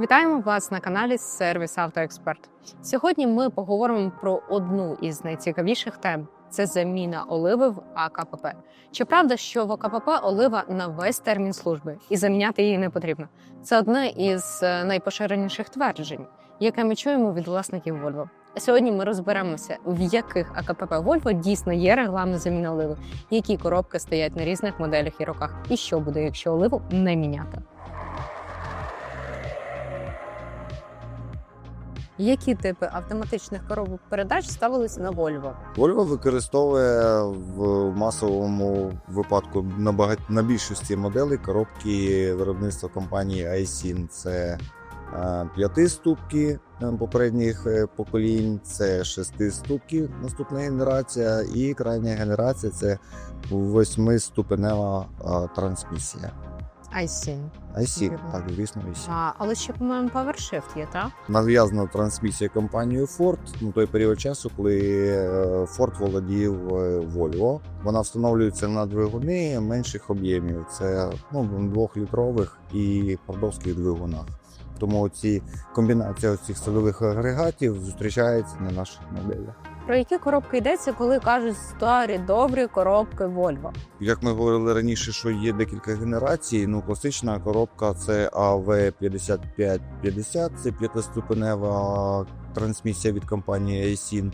Вітаємо вас на каналі Сервіс Автоексперт. Сьогодні ми поговоримо про одну із найцікавіших тем: це заміна оливи в АКПП. Чи правда, що в АКПП олива на весь термін служби і заміняти її не потрібно? Це одне із е, найпоширеніших тверджень, яке ми чуємо від власників Volvo. Сьогодні ми розберемося, в яких АКПП Volvo дійсно є регламент заміни оливи, які коробки стоять на різних моделях і роках, і що буде, якщо оливу не міняти. Які типи автоматичних коробок передач ставилися на Volvo? Volvo використовує в масовому випадку на багать... на більшості моделей коробки виробництва компанії iSIN. Це е, п'яти ступки е, попередніх е, поколінь, це шести ступки наступна генерація, і крайня генерація це восьмиступенева трансмісія. iSyn. iSIN, Вірно. так, звісно, iSIN. А, але ще, по-моєму, PowerShift є, так? нав'язана трансмісія компанією Ford на той період часу, коли е, Ford володів е, Volvo. Вона встановлюється на двигуни менших об'ємів. Це ну, двохлітрових і пардовських двигунах. Тому ці комбінація цих садових агрегатів зустрічається на наших моделях. Про які коробки йдеться, коли кажуть старі добрі коробки Volvo? Як ми говорили раніше, що є декілька генерацій. Ну, класична коробка це AV5550, це п'ятиступенева трансмісія від компанії iSIN,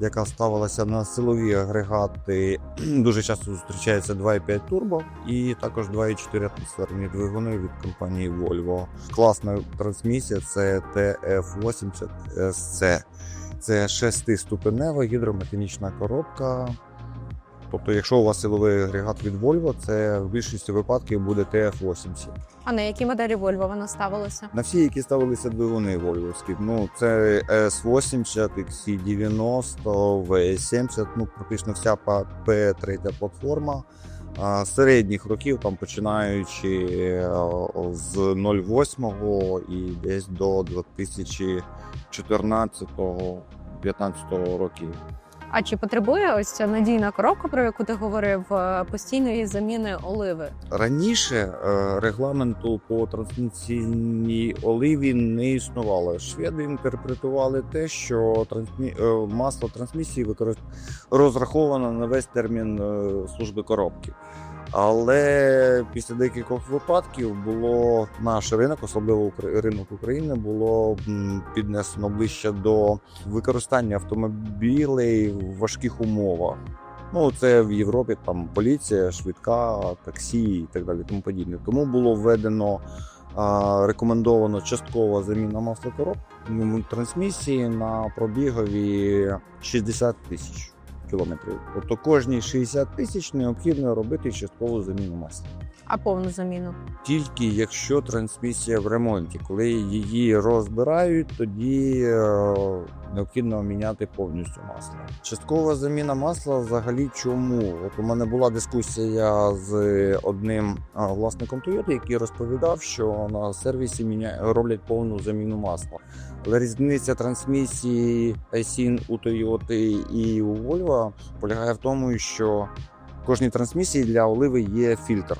яка ставилася на силові агрегати. Дуже часто зустрічається 2,5 турбо і також 2,4 атмосферні двигуни від компанії Volvo. Класна трансмісія це TF80 SC. Це шестиступенева гідрометанічна коробка. Тобто, якщо у вас силовий агрегат від Volvo, це в більшості випадків буде TF80. А на які моделі Volvo вона ставилася? На всі, які ставилися двигуни вольвовські, ну це S80, XC90, V70, ну практично вся P3 платформа. А, Середніх років, там починаючи з 08 і десь до 2014-15 років. А чи потребує ось ця надійна коробка, про яку ти говорив, е, постійної заміни оливи? Раніше е, регламенту по трансмісійній оливі не існувало. Шведи інтерпретували те, що е, масло трансмісії розраховано на весь термін служби коробки. Але після декількох випадків було наш ринок, особливо ринок України, було піднесено ближче до використання автомобілей в важких умовах. Ну, це в Європі там поліція, швидка, таксі і так далі, тому подібне. Тому було введено а, рекомендовано часткова заміна маслокороб трансмісії на пробігові 60 тисяч кілометрів. Тобто кожні 60 тисяч необхідно робити часткову заміну масла. А повну заміну? Тільки якщо трансмісія в ремонті, коли її розбирають, тоді е, необхідно міняти повністю масло. Часткова заміна масла взагалі чому? От у мене була дискусія з одним власником Toyota, який розповідав, що на сервісі міня... роблять повну заміну масла. Але різниця трансмісії iSIN у Toyota і у Volvo полягає в тому, що в кожній трансмісії для оливи є фільтр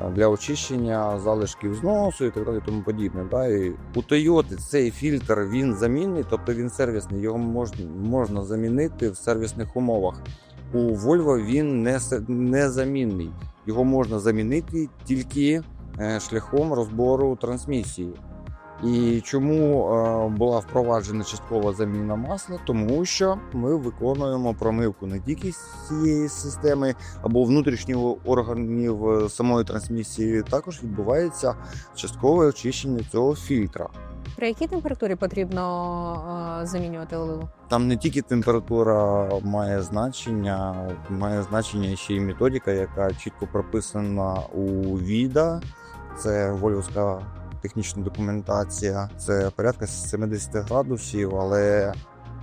е, для очищення залишків зносу і так далі, тому подібне. Да? І у Toyota цей фільтр він замінний, тобто він сервісний, його можна, можна замінити в сервісних умовах. У Volvo він не, незамінний. Його можна замінити тільки е, шляхом розбору трансмісії. І чому е, була впроваджена часткова заміна масла? Тому що ми виконуємо промивку не тільки з цієї системи або внутрішніх органів е, самої трансмісії, також відбувається часткове очищення цього фільтра. При якій температурі потрібно е, замінювати оливу? Там не тільки температура має значення, має значення ще й методика, яка чітко прописана у ВІДА. Це вольвовська технічна документація. Це порядка 70 градусів, але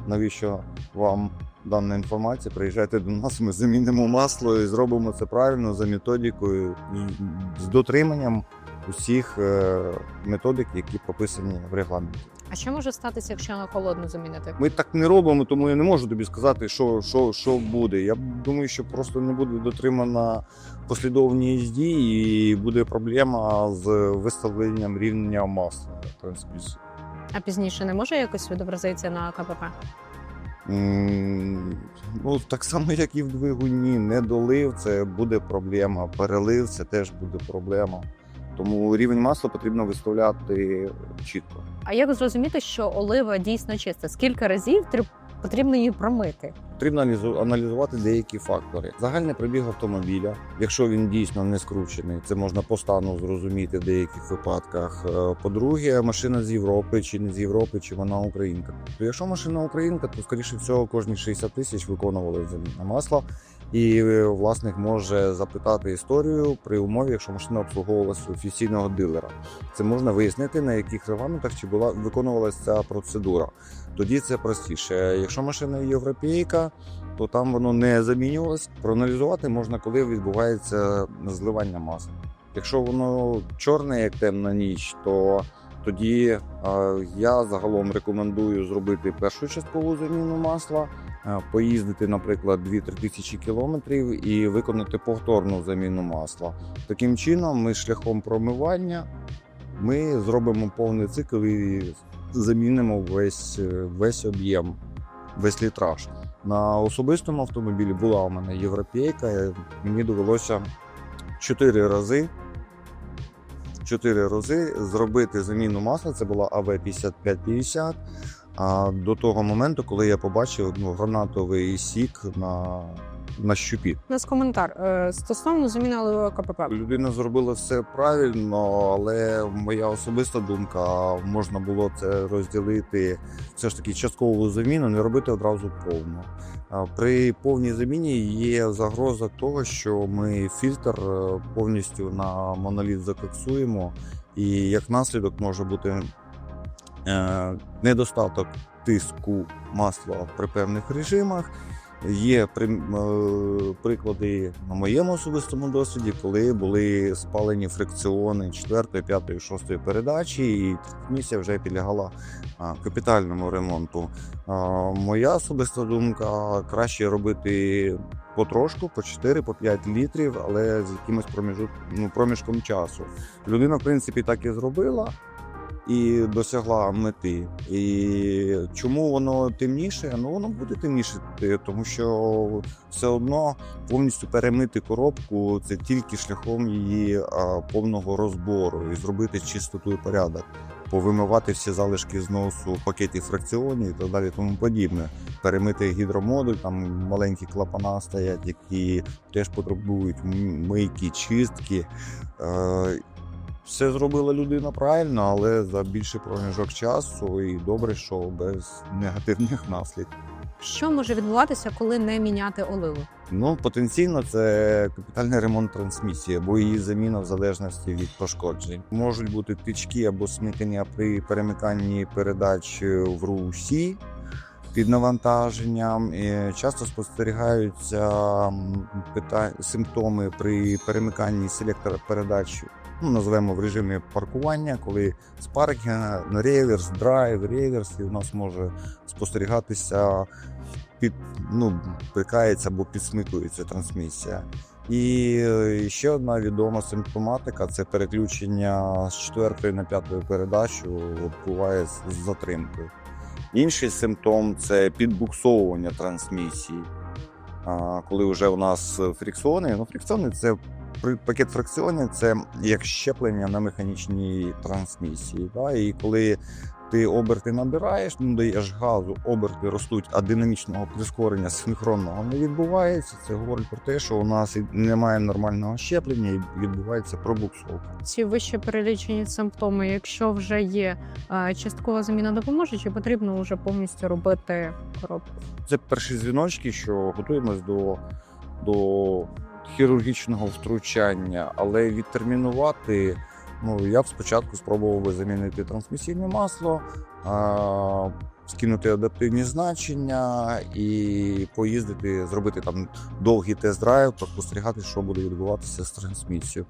навіщо вам дана інформація? Приїжджайте до нас, ми замінимо масло і зробимо це правильно за методикою і з дотриманням усіх е, методик, які прописані в регламенті. А що може статися, якщо на холодну замінити? Ми так не робимо, тому я не можу тобі сказати, що, що, що буде. Я думаю, що просто не буде дотримана послідовність дій, і буде проблема з виставленням рівня масла трансмісії. А пізніше не може якось відобразитися на КПП? Ну, так само, як і в двигуні, не долив, це буде проблема. Перелив це теж буде проблема. Тому рівень масла потрібно виставляти чітко. А як зрозуміти, що олива дійсно чиста? Скільки разів потрібно її промити? Потрібно аналізувати деякі фактори. Загальний пробіг автомобіля, якщо він дійсно не скручений, це можна по стану зрозуміти в деяких випадках. Е, По-друге, машина з Європи чи не з Європи, чи вона українка. То якщо машина українка, то скоріше всього кожні 60 тисяч виконували заміна масла. І е, власник може запитати історію при умові, якщо машина обслуговувалася офіційного дилера. Це можна вияснити, на яких регламентах чи була виконувалася ця процедура. Тоді це простіше. Якщо машина європейка, то там воно не замінювалось. Проаналізувати можна, коли відбувається зливання масла. Якщо воно чорне, як темна ніч, то тоді я загалом рекомендую зробити першу часткову заміну масла, поїздити, наприклад, 2-3 тисячі кілометрів і виконати повторну заміну масла. Таким чином, ми шляхом промивання ми зробимо повний цикл і замінимо весь, е, весь об'єм, весь літраж. На особистому автомобілі була у мене європейка. і Мені довелося 4 рази. 4 рази зробити заміну масла. Це була АВ 5550. А до того моменту, коли я побачив ну, гранатовий сік на, на щупі. У нас коментар Е, стосовно заміни КПП. Людина зробила все правильно, але моя особиста думка можна було це розділити все ж таки часткову заміну, не робити одразу повну. При повній заміні є загроза того, що ми фільтр е, повністю на моноліт закоксуємо, і як наслідок може бути е, недостаток тиску масла при певних режимах. Є е, приклади на моєму особистому досвіді, коли були спалені фрикціони 4, 5, 6 передачі, і місія вже підлягала капітальному ремонту. Моя особиста думка краще робити потрошку, по 4, по 5 літрів, але з якимось проміжу- ну, проміжком часу. Людина, в принципі, так і зробила і досягла мети. І чому воно темніше? Ну воно буде темніше, е, тому що все одно повністю перемити коробку це тільки шляхом її повного розбору і зробити чистоту і порядок. Повимивати всі залишки зносу пакетів фракціонів і так далі, тому подібне. Перемити гідромодуль, там маленькі клапана стоять, які теж потребують мийки, чистки. Е, все зробила людина правильно, але за більший проміжок часу і добре, що без негативних наслідків. Що може відбуватися, коли не міняти оливу? Ну, потенційно, це капітальний ремонт трансмісії або її заміна в залежності від пошкоджень. Можуть бути тички або смикання при перемиканні передач в русі під навантаженням. І часто спостерігаються симптоми при перемиканні селектора передач. Ну, називаємо в режимі паркування, коли з паркінга реверс, драйв, реверс, і у нас може спостерігатися під ну, пикається або підсмикується трансмісія. І е, ще одна відома симптоматика це переключення з четвертої на п'яту передачу от, буває з затримкою. Інший симптом це підбуксовування трансмісії. Коли вже у нас фрикціони, ну фрикціони це пакет фрикціонів це як щеплення на механічній трансмісії. Да? І коли ти оберти набираєш, ну даєш газу, оберти ростуть, а динамічного прискорення синхронного не відбувається. Це говорить про те, що у нас немає нормального щеплення і відбувається пробуксовка. Ці вище перелічені симптоми, якщо вже є е, часткова заміна допоможе, чи потрібно вже повністю робити коробку? Це перші дзвіночки, що готуємось до, до хірургічного втручання, але відтермінувати. Ну, я б спочатку спробував би замінити трансмісійне масло, а скинути адаптивні значення і поїздити, зробити там довгий тест-драйв, поспостерігати, що буде відбуватися з трансмісією.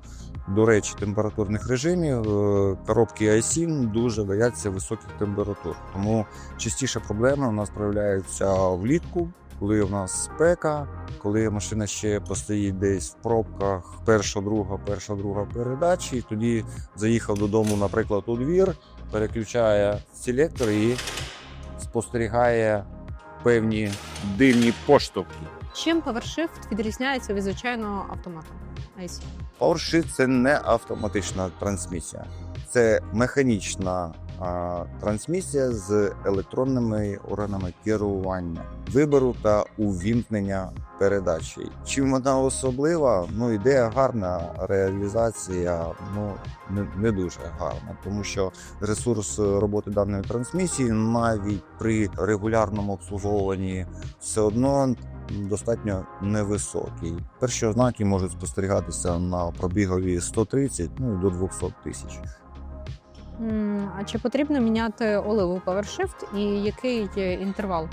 До речі, температурних режимів е, коробки i7 дуже бояться високих температур. Тому частіше проблеми у нас проявляються влітку, коли у нас спека, коли машина ще постоїть десь в пробках, перша, друга, перша, друга передачі. І тоді заїхав додому, наприклад, у двір, переключає селектор і спостерігає певні дивні поштовхи. Чим PowerShift відрізняється від звичайного автомата? PowerShift – це не автоматична трансмісія, це механічна трансмісія з електронними органами керування, вибору та увімкнення передачі. Чим вона особлива? Ну, ідея гарна, реалізація ну не, не дуже гарна, тому що ресурс роботи даної трансмісії навіть при регулярному обслуговуванні все одно достатньо невисокий. Перші ознаки можуть спостерігатися на пробігові 130 ну, до 200 тисяч. А чи потрібно міняти оливу PowerShift і який є інтервал?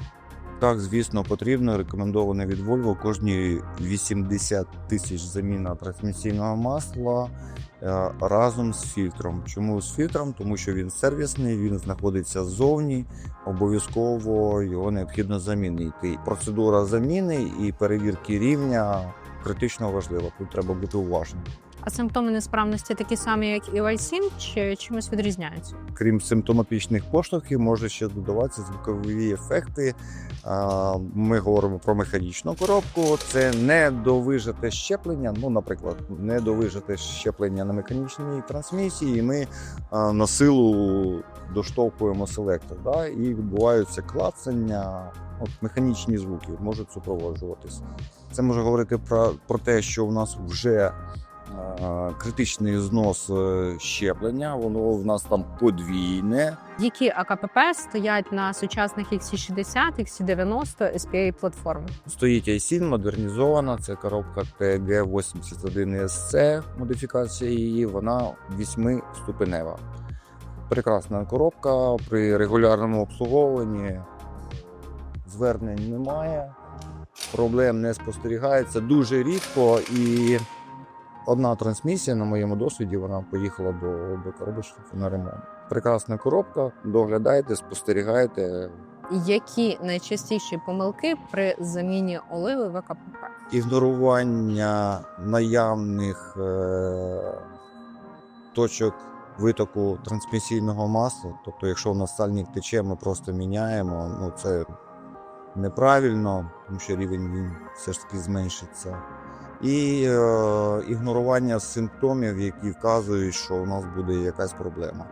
Так, звісно, потрібно. Рекомендовано від Volvo кожні 80 тисяч заміна трансмісійного масла е, разом з фільтром. Чому з фільтром? Тому що він сервісний, він знаходиться ззовні. Обов'язково його необхідно замінити. Процедура заміни і перевірки рівня критично важлива. Тут треба бути уважним. А симптоми несправності такі самі, як і в i7, чи чимось відрізняються? Крім симптоматичних поштовхів, може ще додаватися звукові ефекти. Ми говоримо про механічну коробку. Це недовижите щеплення. Ну, наприклад, недовижите щеплення на механічній трансмісії. Ми на силу доштовхуємо селектор. Да? І відбуваються клацання. От механічні звуки можуть супроводжуватися. Це може говорити про, про те, що в нас вже критичний знос е, щеплення, воно в нас там подвійне. Які АКПП стоять на сучасних XC60, XC90 SPA платформи? Стоїть i7 модернізована. Це коробка TG81 SC, модифікація її. Вона вісьмиступенева. Прекрасна коробка при регулярному обслуговуванні. Звернень немає, проблем не спостерігається дуже рідко і. Одна трансмісія на моєму досвіді вона поїхала до, до коробочки на ремонт. Прекрасна коробка, доглядайте, спостерігайте, Які найчастіші помилки при заміні оливи в АКПП? ігнорування наявних е, точок витоку трансмісійного масла. Тобто, якщо у нас сальник тече, ми просто міняємо. Ну це неправильно, тому що рівень він все ж таки зменшиться. І е, ігнорування симптомів, які вказують, що у нас буде якась проблема.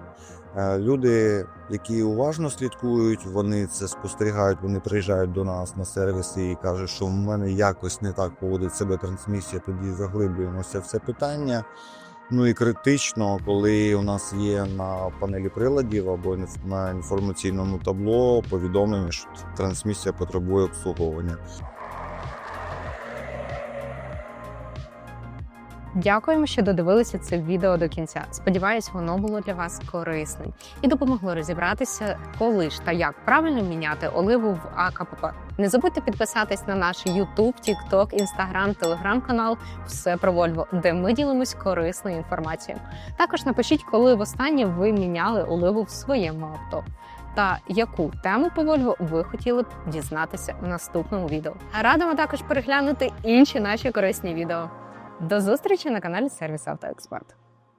Е, Люди, які уважно слідкують, вони це спостерігають, вони приїжджають до нас на сервіси і кажуть, що в мене якось не так поводить себе трансмісія, тоді заглиблюємося в це питання. Ну і критично, коли у нас є на панелі приладів або на інформаційному табло повідомлення, що трансмісія потребує обслуговування. Дякуємо, що додивилися це відео до кінця. Сподіваюсь, воно було для вас корисним і допомогло розібратися, коли ж та як правильно міняти оливу в АКПП. Не забудьте підписатись на наш YouTube, TikTok, Instagram, Telegram канал Все про Вольво, де ми ділимось корисною інформацією. Також напишіть, коли востаннє ви міняли оливу в своєму авто. Та яку тему по Вольво ви хотіли б дізнатися в наступному відео. Радимо також переглянути інші наші корисні відео. До зустрічі на каналі Сервіс Автоексперт.